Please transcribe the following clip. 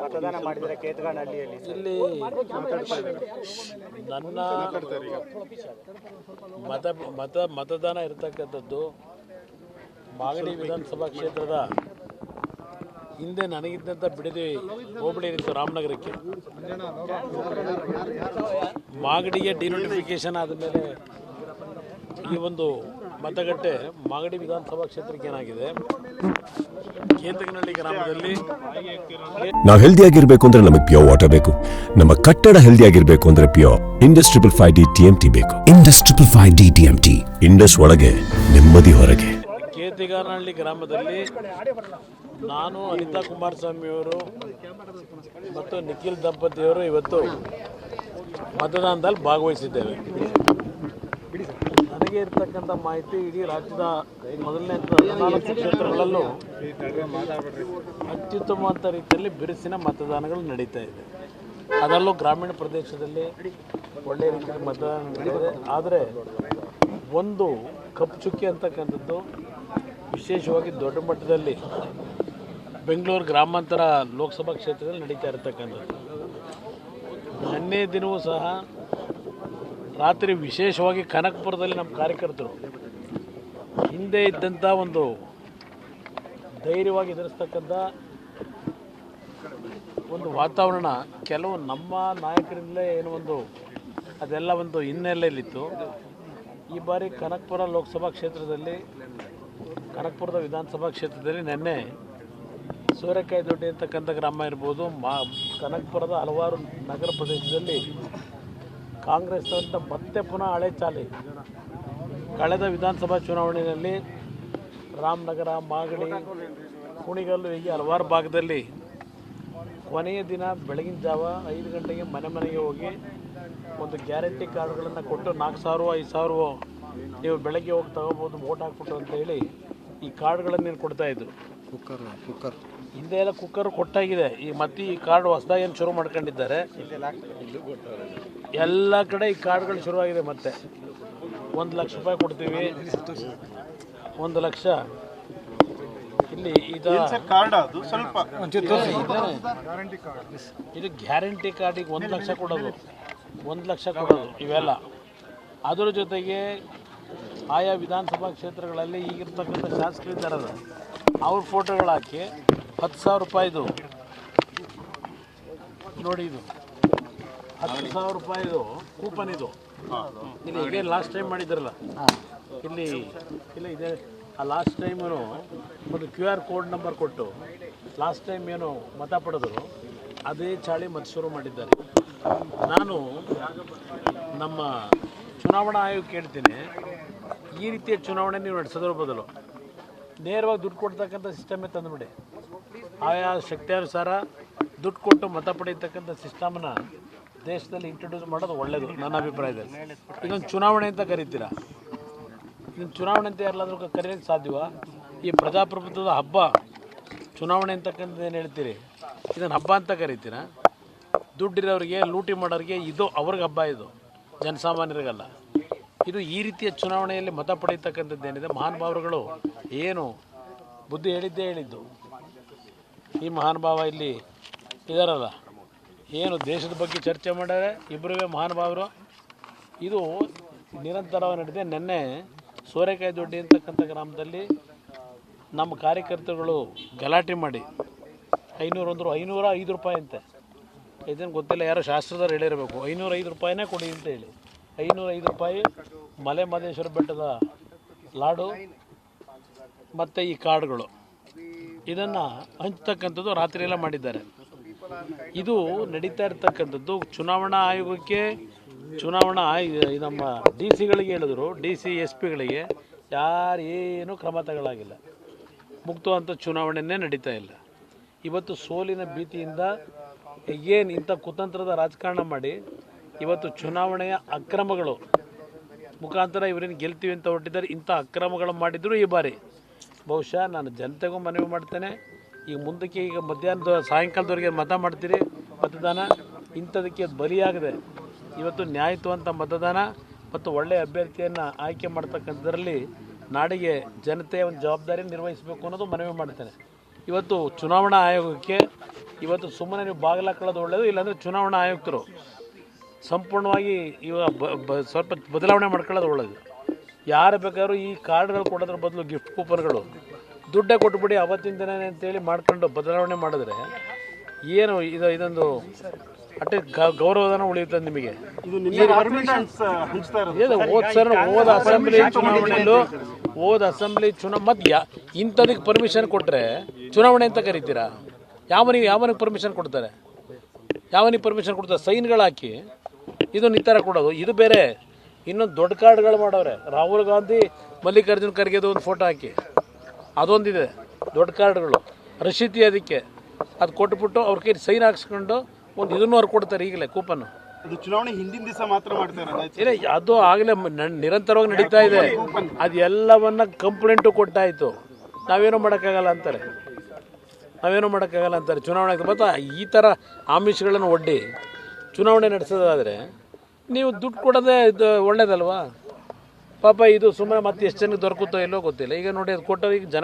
ಮತದಾನ ಮಾಡಿದರೆ ಕೇತಗಾನಹಳ್ಳಿಯಲ್ಲಿ ಇಲ್ಲಿ ನನ್ನ ಮತ ಮತ, ಮತದಾನ ಇರತಕ್ಕಂಥದ್ದು ಮಾಗಡಿ ವಿಧಾನಸಭಾ ಕ್ಷೇತ್ರದ ಹಿಂದೆ ನನಗಿದ್ದಂಥ ಬಿಡದಿ ಹೋಬಳಿ ಇತ್ತು ರಾಮನಗರಕ್ಕೆ. ಮಾಗಡಿಗೆ ಡಿನೋಟಿಫಿಕೇಶನ್ ಆದಮೇಲೆ ಈ ಒಂದು ಮತಗಟ್ಟೆ ಮಾಗಡಿ ವಿಧಾನಸಭಾ ಕ್ಷೇತ್ರಕ್ಕೆ ಏನಾಗಿದೆ? ಕೇತಕನಹಳ್ಳಿ ಗ್ರಾಮದಲ್ಲಿ ನಾವು ಹೆಲ್ದಿಯಾಗಿರ್ಬೇಕು ಅಂದ್ರೆ ನಮಗೆ ಪ್ಯೂರ್ ವಾಟರ್ ಬೇಕು. ನಮ್ಮ ಕಟ್ಟಡ ಹೆಲ್ದಿ ಆಗಿರ್ಬೇಕು ಅಂದ್ರೆ pure Indus triple five D T M T ಬೇಕು. Indus triple five D T M T Indus ಒಳಗೆ ನೆಮ್ಮದಿ ಹೊರಗೆ. ಕೇತಿಗಾರನಹಳ್ಳಿ ಗ್ರಾಮದಲ್ಲಿ ನಾನು ಅನಿತಾ ಕುಮಾರಸ್ವಾಮಿಯವರು ಮತ್ತು ನಿಖಿಲ್ ದಂಪತಿಯವರು ಇವತ್ತು ಮತದಾನದಲ್ಲಿ ಭಾಗವಹಿಸಿದ್ದೇವೆ. ನನಗೆ ಇರ್ತಕ್ಕಂಥ ಮಾಹಿತಿ ಇಡೀ ರಾಜ್ಯದ ಮೊದಲನೇ ಕ್ಷೇತ್ರಗಳಲ್ಲೂ ಅತ್ಯುತ್ತಮ ರೀತಿಯಲ್ಲಿ ಬಿರುಸಿನ ಮತದಾನಗಳು ನಡೀತಾ ಇದೆ. ಅದರಲ್ಲೂ ಗ್ರಾಮೀಣ ಪ್ರದೇಶದಲ್ಲಿ ಒಳ್ಳೆಯ ರೀತಿಯಲ್ಲಿ ಮತದಾನ ನಡೆದಿದೆ. ಆದರೆ ಒಂದು ಕಪ್ಪು ಚುಕ್ಕಿ ಅಂತಕ್ಕಂಥದ್ದು ವಿಶೇಷವಾಗಿ ದೊಡ್ಡ ಮಟ್ಟದಲ್ಲಿ ಬೆಂಗಳೂರು ಗ್ರಾಮಾಂತರ ಲೋಕಸಭಾ ಕ್ಷೇತ್ರದಲ್ಲಿ ನಡೀತಾ ಇರತಕ್ಕಂಥದ್ದು. ನಿನ್ನೆ ದಿನವೂ ಸಹ ರಾತ್ರಿ ವಿಶೇಷವಾಗಿ ಕನಕಪುರದಲ್ಲಿ ನಮ್ಮ ಕಾರ್ಯಕರ್ತರು ಹಿಂದೆ ಇದ್ದಂಥ ಒಂದು ಧೈರ್ಯವಾಗಿ ಎದುರಿಸ್ತಕ್ಕಂಥ ಒಂದು ವಾತಾವರಣ ಕೆಲವು ನಮ್ಮ ನಾಯಕರಿಂದಲೇ ಏನು ಒಂದು, ಅದೆಲ್ಲ ಒಂದು ಹಿನ್ನೆಲೆಯಲ್ಲಿತ್ತು. ಈ ಬಾರಿ ಕನಕಪುರ ಲೋಕಸಭಾ ಕ್ಷೇತ್ರದಲ್ಲಿ, ಕನಕಪುರದ ವಿಧಾನಸಭಾ ಕ್ಷೇತ್ರದಲ್ಲಿ ನಿನ್ನೆ ಸೂರ್ಯಕಾಯಿ ದೊಡ್ಡಿ ಅಂತಕ್ಕಂಥ ಗ್ರಾಮ ಇರ್ಬೋದು, ಮಾ, ಕನಕಪುರದ ಹಲವಾರು ನಗರ ಪ್ರದೇಶದಲ್ಲಿ ಕಾಂಗ್ರೆಸ್ ಅಂತ ಮತ್ತೆ ಪುನಃ ಹಳೆ ಚಾಲಿ. ಕಳೆದ ವಿಧಾನಸಭಾ ಚುನಾವಣೆಯಲ್ಲಿ ರಾಮನಗರ ಮಾಗಡಿ ಕುಣಿಗಲ್ಲು ಹೀಗೆ ಹಲವಾರು ಭಾಗದಲ್ಲಿ ಕೊನೆಯ ದಿನ ಬೆಳಗಿನ ಜಾವ ಐದು ಗಂಟೆಗೆ ಮನೆ ಮನೆಗೆ ಹೋಗಿ ಒಂದು ಗ್ಯಾರಂಟಿ ಕಾರ್ಡ್ಗಳನ್ನು ಕೊಟ್ಟು ನಾಲ್ಕು ಸಾವಿರ ಐದು ಸಾವಿರ ನೀವು ಬೆಳಗ್ಗೆ ಹೋಗಿ ತಗೋಬೋದು ವೋಟ್ ಹಾಕ್ಬಿಟ್ಟು ಅಂತ ಹೇಳಿ ಈ ಕಾರ್ಡ್ಗಳನ್ನು ನೀನು ಕೊಡ್ತಾಯಿದ್ರು ಕುಕ್ಕರ್ ಕುಕ್ಕರ್. ಹಿಂದೆ ಎಲ್ಲ ಕುಕ್ಕರ್ ಕೊಟ್ಟಾಗಿದೆ. ಈ ಮತ್ತೆ ಈ ಕಾರ್ಡ್ ಹೊಸದಾಗಿ ಏನು ಶುರು ಮಾಡ್ಕೊಂಡಿದ್ದಾರೆ? ಎಲ್ಲ ಕಡೆ ಈ ಕಾರ್ಡ್ಗಳು ಶುರುವಾಗಿದೆ ಮತ್ತೆ. ಒಂದು ಲಕ್ಷ ರೂಪಾಯಿ ಕೊಡ್ತೀವಿ. ಒಂದು ಲಕ್ಷ. ಇಲ್ಲಿ ಇದು ಕಾರ್ಡ್ ಅದು? ಸ್ವಲ್ಪ. ಇದು ಗ್ಯಾರಂಟಿ ಕಾರ್ಡಿಗೆ ಒಂದು ಲಕ್ಷ ಕೊಡೋದು. ಒಂದು ಲಕ್ಷ ಕೊಡೋದು ಇವೆಲ್ಲ. ಅದರ ಜೊತೆಗೆ ಆಯಾ ವಿಧಾನಸಭಾ ಕ್ಷೇತ್ರಗಳಲ್ಲಿ ಈಗಿರ್ತಕ್ಕಂಥ ಶಾಸಕರಿದ್ದಾರಲ್ಲ ಅವ್ರ ಫೋಟೋಗಳು ಹಾಕಿ ಹತ್ತು ಸಾವಿರ ರೂಪಾಯಿದು. ನೋಡಿ ಇದು. ಹತ್ತು ಸಾವಿರ ರೂಪಾಯಿದು ಕೂಪನ್ ಇದು ಇಲ್ಲಿ ಇದೇ ಲಾಸ್ಟ್ ಟೈಮ್ ಮಾಡಿದ್ರಲ್ಲ? ಇಲ್ಲಿ ಇಲ್ಲ ಇದೆ ಆ ಲಾಸ್ಟ್ ಟೈಮು ಒಂದು ಕ್ಯೂ ಆರ್ ಕೋಡ್ ನಂಬರ್ ಕೊಟ್ಟು ಲಾಸ್ಟ್ ಟೈಮ್ ಏನು ಮತ ಪಡೆದರು ಅದೇ ಚಾಳಿ ಮತ್ತೆ ಶುರು ಮಾಡಿದ್ದಾರೆ. ನಾನು ನಮ್ಮ ಚುನಾವಣಾ ಆಯೋಗ ಕೇಳ್ತೀನಿ ಈ ರೀತಿಯ ಚುನಾವಣೆ ನೀವು ನಡೆಸೋದ್ರ ಬದಲು ನೇರವಾಗಿ ದುಡ್ಡು ಕೊಡ್ತಕ್ಕಂಥ ಸಿಸ್ಟಮೇ ತಂದುಬಿಡಿ. ಆಯಾ ಶಕ್ತಿಯಾನುಸಾರ ದುಡ್ಡು ಕೊಟ್ಟು ಮತ ಪಡೆಯತಕ್ಕಂಥ ಸಿಸ್ಟಮನ್ನ ದೇಶದಲ್ಲಿ ಇಂಟ್ರೊಡ್ಯೂಸ್ ಮಾಡೋದು ಒಳ್ಳೆಯದು ನನ್ನ ಅಭಿಪ್ರಾಯದಲ್ಲಿ ಇದೊಂದು ಚುನಾವಣೆ ಅಂತ ಕರೀತೀರಾ? ಇದನ್ನು ಚುನಾವಣೆ ಅಂತ ಯಾರಲ್ಲಾದ್ರೂ ಕರೆಯೋಕ್ಕೆ ಸಾಧ್ಯವಾ? ಈ ಪ್ರಜಾಪ್ರಭುತ್ವದ ಹಬ್ಬ, ಚುನಾವಣೆ ಅಂತಕ್ಕಂಥದ್ದು ಏನು ಹೇಳ್ತೀರಿ? ಇದನ್ನು ಹಬ್ಬ ಅಂತ ಕರಿತೀರಾ? ದುಡ್ಡಿರೋರಿಗೆ, ಲೂಟಿ ಮಾಡೋರಿಗೆ ಇದು ಅವ್ರಿಗೆ ಹಬ್ಬ ಇದು, ಜನಸಾಮಾನ್ಯರಿಗಲ್ಲ. ಇದು ಈ ರೀತಿಯ ಚುನಾವಣೆಯಲ್ಲಿ ಮತ ಪಡೆಯತಕ್ಕಂಥದ್ದು ಏನಿದೆ? ಮಹಾನುಭಾವರುಗಳು ಏನು ಬುದ್ಧಿ ಹೇಳಿದ್ದೇ ಹೇಳಿದ್ದು. ಈ ಮಹಾನುಭಾವ ಇಲ್ಲಿ ಇದಾರಲ್ಲ? ಏನು ದೇಶದ ಬಗ್ಗೆ ಚರ್ಚೆ ಮಾಡ್ಯಾರೆ? ಇಬ್ಬರಿಗೆ ಮಹಾನುಭಾವರು ಇದು ನಿರಂತರವಾಗಿ ನಡೆದಿದೆ. ನಿನ್ನೆ ಸೋರೆಕಾಯಿ ದೊಡ್ಡಿ ಅಂತಕ್ಕಂಥ ಗ್ರಾಮದಲ್ಲಿ ನಮ್ಮ ಕಾರ್ಯಕರ್ತರುಗಳು ಗಲಾಟೆ ಮಾಡಿ ಐನೂರು ಅಂದರು ಐನೂರ ಐದು ರೂಪಾಯಿ ಅಂತೆ. ಇದೇನು ಗೊತ್ತಿಲ್ಲ, ಯಾರೋ ಶಾಸ್ತ್ರದವ್ರು ಹೇಳಿರಬೇಕು. ಐನೂರ ಐದು ರೂಪಾಯಿನೇ ಕೊಡಿ ಅಂತ ಹೇಳಿ. ಐನೂರ ಐದು ರೂಪಾಯಿ ಮಲೆ ಮಹದೇಶ್ವರ ಬೆಟ್ಟದ ಲಾಡು ಮತ್ತು ಈ ಕಾರ್ಡ್ಗಳು ಇದನ್ನು ಹಂಚ್ತಕ್ಕಂಥದ್ದು ರಾತ್ರಿಯೆಲ್ಲ ಮಾಡಿದ್ದಾರೆ. ಇದು ನಡೀತಾ ಇರ್ತಕ್ಕಂಥದ್ದು ಚುನಾವಣಾ ಆಯೋಗಕ್ಕೆ ಚುನಾವಣಾ ನಮ್ಮ ಡಿ ಸಿಗಳಿಗೆ ಹೇಳಿದ್ರು, ಡಿ ಸಿ ಎಸ್ ಪಿಗಳಿಗೆ ಯಾರು ಏನೂ ಕ್ರಮ ತಗೊಳ್ಳಾಗಿಲ್ಲ ಮುಕ್ತವಂಥ ಚುನಾವಣೆನೇ ನಡೀತಾ ಇಲ್ಲ. ಇವತ್ತು ಸೋಲಿನ ಭೀತಿಯಿಂದ ಏನು ಇಂಥ ಕುತಂತ್ರದ ರಾಜಕಾರಣ ಮಾಡಿ ಇವತ್ತು ಚುನಾವಣೆಯ ಅಕ್ರಮಗಳು, ಮುಖಾಂತರ ಇವರೇನು ಗೆಲ್ತೀವಿ ಅಂತ ಹೊರಟಿದ್ದಾರೆ, ಇಂಥ ಅಕ್ರಮಗಳು ಮಾಡಿದ್ರು ಈ ಬಾರಿ. ಬಹುಶಃ ನಾನು ಜನತೆಗೂ ಮನವಿ ಮಾಡ್ತೇನೆ ಈಗ ಮುಂದಕ್ಕೆ ಈಗ ಮಧ್ಯಾಹ್ನದ ಸಾಯಂಕಾಲದವರೆಗೆ ಮತ ಮಾಡ್ತೀರಿ ಮತದಾನ. ಇಂಥದಕ್ಕೆ ಬಲಿಯಾಗದೆ. ಇವತ್ತು ನ್ಯಾಯಯುತವಂತ ಮತದಾನ ಮತ್ತು ಒಳ್ಳೆಯ ಅಭ್ಯರ್ಥಿಯನ್ನು ಆಯ್ಕೆ ಮಾಡ್ತಕ್ಕಂಥದ್ರಲ್ಲಿ ನಾಡಿಗೆ ಜನತೆಯ ಒಂದು ಜವಾಬ್ದಾರಿ ನಿರ್ವಹಿಸಬೇಕು ಅನ್ನೋದು ಮನವಿ ಮಾಡ್ತೇನೆ. ಇವತ್ತು ಚುನಾವಣಾ ಆಯೋಗಕ್ಕೆ ಇವತ್ತು ಸುಮ್ಮನೆ ನೀವು ಬಾಗಿಲು ಹಾಕೊಳ್ಳೋದು ಒಳ್ಳೆಯದು ಇಲ್ಲಾಂದರೆ ಚುನಾವಣಾ ಆಯುಕ್ತರು ಸಂಪೂರ್ಣವಾಗಿ ಇವಾಗ ಬ- ಸ್ವಲ್ಪ ಬದಲಾವಣೆ ಮಾಡ್ಕೊಳ್ಳೋದು ಒಳ್ಳೆಯದು ಯಾರು ಬೇಕಾದ್ರೂ ಈ ಕಾರ್ಡ್ಗಳು ಕೊಡೋದ್ರ ಬದಲು ಗಿಫ್ಟ್ ಕೂಪನ್ಗಳು ದುಡ್ಡೇ ಕೊಟ್ಬಿಡಿ ಅವತ್ತಿನ ದಿನನೇ ಅಂತೇಳಿ ಮಾಡ್ಕೊಂಡು ಬದಲಾವಣೆ ಮಾಡಿದ್ರೆ ಏನು ಇದು ಇದೊಂದು ಅಟ್ಟೆ ಗೌರವಧನ ಉಳಿಯುತ್ತೆ ನಿಮಗೆ? ಹೋದ ಸರ್ ಹೋದ ಅಸೆಂಬ್ಲಿ ಚುನಾವಣೆಯಲ್ಲೂ ಹೋದ ಅಸೆಂಬ್ಲಿ ಚುನಾವ ಮಧ್ಯ ಇಂಥದಕ್ಕೆ ಪರ್ಮಿಷನ್ ಕೊಟ್ಟರೆ ಚುನಾವಣೆ ಅಂತ ಕರಿತೀರಾ? ಯಾವನಿಗೆ ಯಾವನಿಗೆ ಪರ್ಮಿಷನ್ ಕೊಡ್ತಾರೆ? ಯಾವನಿಗೆ ಪರ್ಮಿಷನ್ ಕೊಡ್ತಾರೆ? ಸೈನ್ಗಳು ಹಾಕಿ ಇದು ಈ ಥರ ಕೊಡೋದು. ಇದು ಬೇರೆ. ಇನ್ನೊಂದು ದೊಡ್ಡ ಕಾರ್ಡ್ಗಳು ಮಾಡವ್ರೆ ರಾಹುಲ್ ಗಾಂಧಿ ಮಲ್ಲಿಕಾರ್ಜುನ್ ಖರ್ಗೆದು ಒಂದು ಫೋಟೋ ಹಾಕಿ. ಅದೊಂದಿದೆ. ದೊಡ್ಡ ಕಾರ್ಡ್ಗಳು. ರಶೀತಿ ಅದಕ್ಕೆ. ಅದು ಕೊಟ್ಬಿಟ್ಟು ಅವ್ರ ಕೈ ಸೈನ್ ಹಾಕ್ಸ್ಕೊಂಡು ಒಂದು ಇದನ್ನು ಅವ್ರು ಕೊಡ್ತಾರೆ ಈಗಲೇ ಕೂಪನ್ನು. ಚುನಾವಣೆ ಹಿಂದಿನ ದಿವಸ ಮಾತ್ರ ಮಾಡ್ತಾರೆ ಅದು ಆಗಲೇ ನಿರಂತರವಾಗಿ ನಡೀತಾ ಇದೆ. ಅದು ಎಲ್ಲವನ್ನ ಕಂಪ್ಲೇಂಟು ಕೊಟ್ಟಾಯಿತು. ನಾವೇನು ಮಾಡೋಕ್ಕಾಗಲ್ಲ ಅಂತಾರೆ. ನಾವೇನು ಮಾಡೋಕ್ಕಾಗಲ್ಲ ಅಂತಾರೆ. ಚುನಾವಣೆ ಮತ್ತು ಈ ಥರ ಆಮಿಷಗಳನ್ನು ಒಡ್ಡಿ. ಚುನಾವಣೆ ನಡೆಸೋದಾದರೆ ನೀವು ದುಡ್ಡು ಕೊಡೋದೇ ಇದು ಒಳ್ಳೇದಲ್ವಾ? ಪಾಪ ಇದು ಸುಮ್ಮನೆ ಮತ್ತೆ ಎಷ್ಟು ಜನಕ್ಕೆ ದೊರಕುತ್ತೋ ಇಲ್ಲೋ ಗೊತ್ತಿಲ್ಲ. ಈಗ ನೋಡಿ ಅದು ಕೊಟ್ಟೋ ಜನ